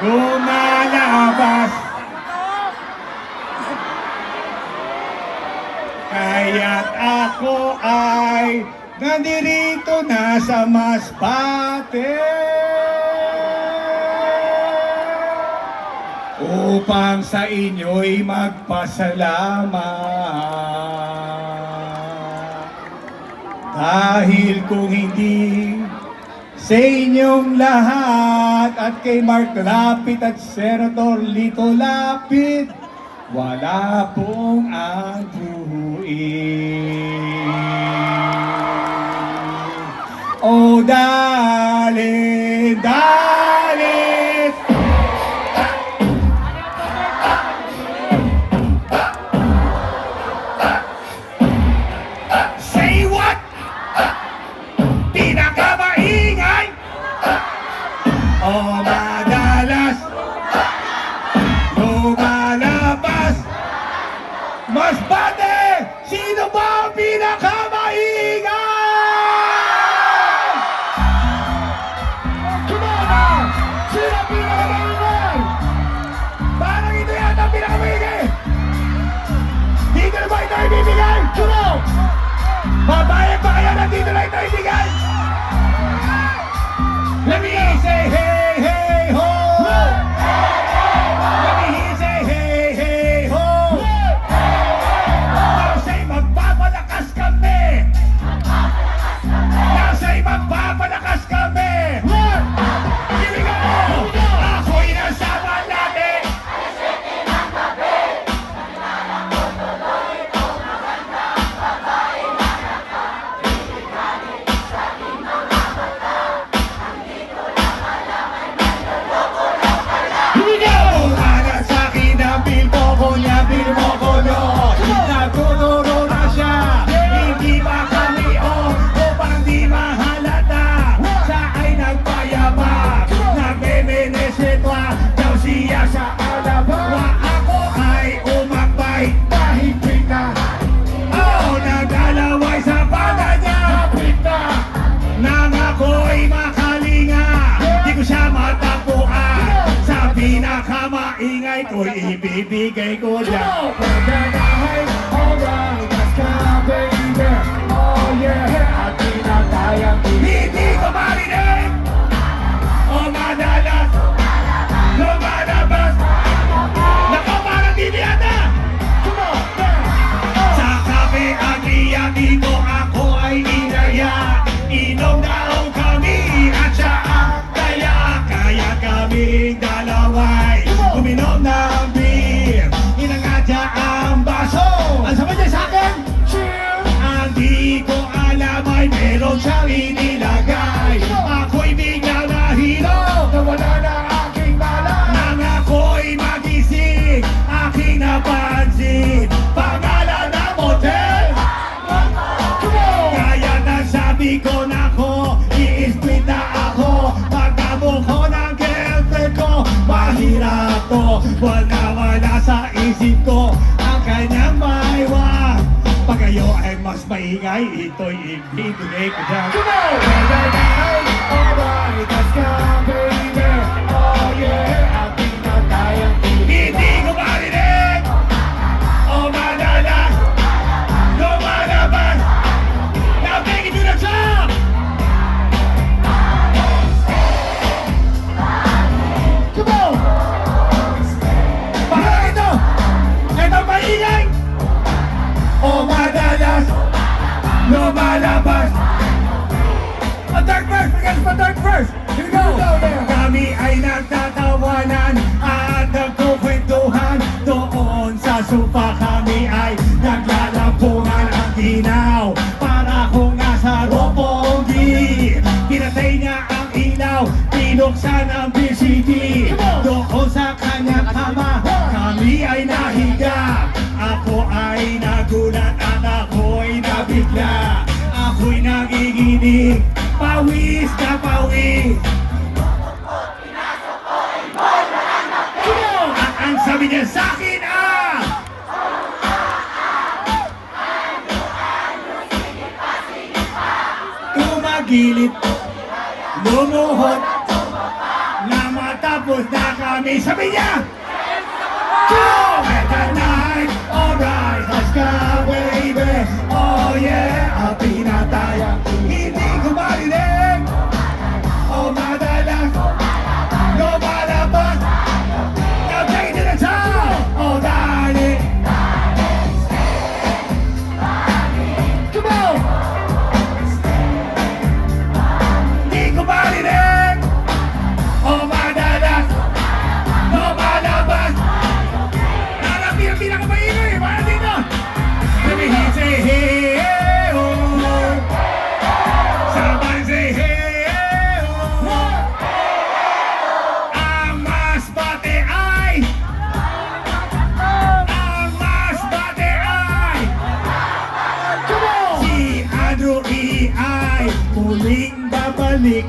lumalabas. Kaya't ako ay nandirito na sa Masbate upang sa inyo'y magpasalamat. Dahil kung hindi sa inyong lahat at kay Mark Lapid at Senator Lito Lapid, wala pong ang buuin. O dali, Mas bate Sino ba ang pinakamaingay? Come on now! Sino ang pinakamaingay? Parang ito yata ang pinakamaingay Dito na ba ito ibibigay? Come on! Babae pa kaya nandito lang ito ibigay? Let me say hey, pinakamaingay ko'y ibibigay ko dyan Alright, let's mas maingay Ito'y ibibigay ko dyan Come on. Alright, alright, let's go, baby. Lumalabas. A dark verse against the dark verse. Here we go. Kami ay nagtatawanan At nagkukwentuhan Doon sa sofa kami ay Naglalampungan ang ginaw Para kung nasa ropongi Pinatay niya ang ilaw Pinuksan ang VCD Doon Luis Napawi. At ang sabi niya sa akin ah! Tumagilip, lumuhot, na matapos na kami. Sabi niya! Go! At the night, alright, let's go, baby, oh yeah! 你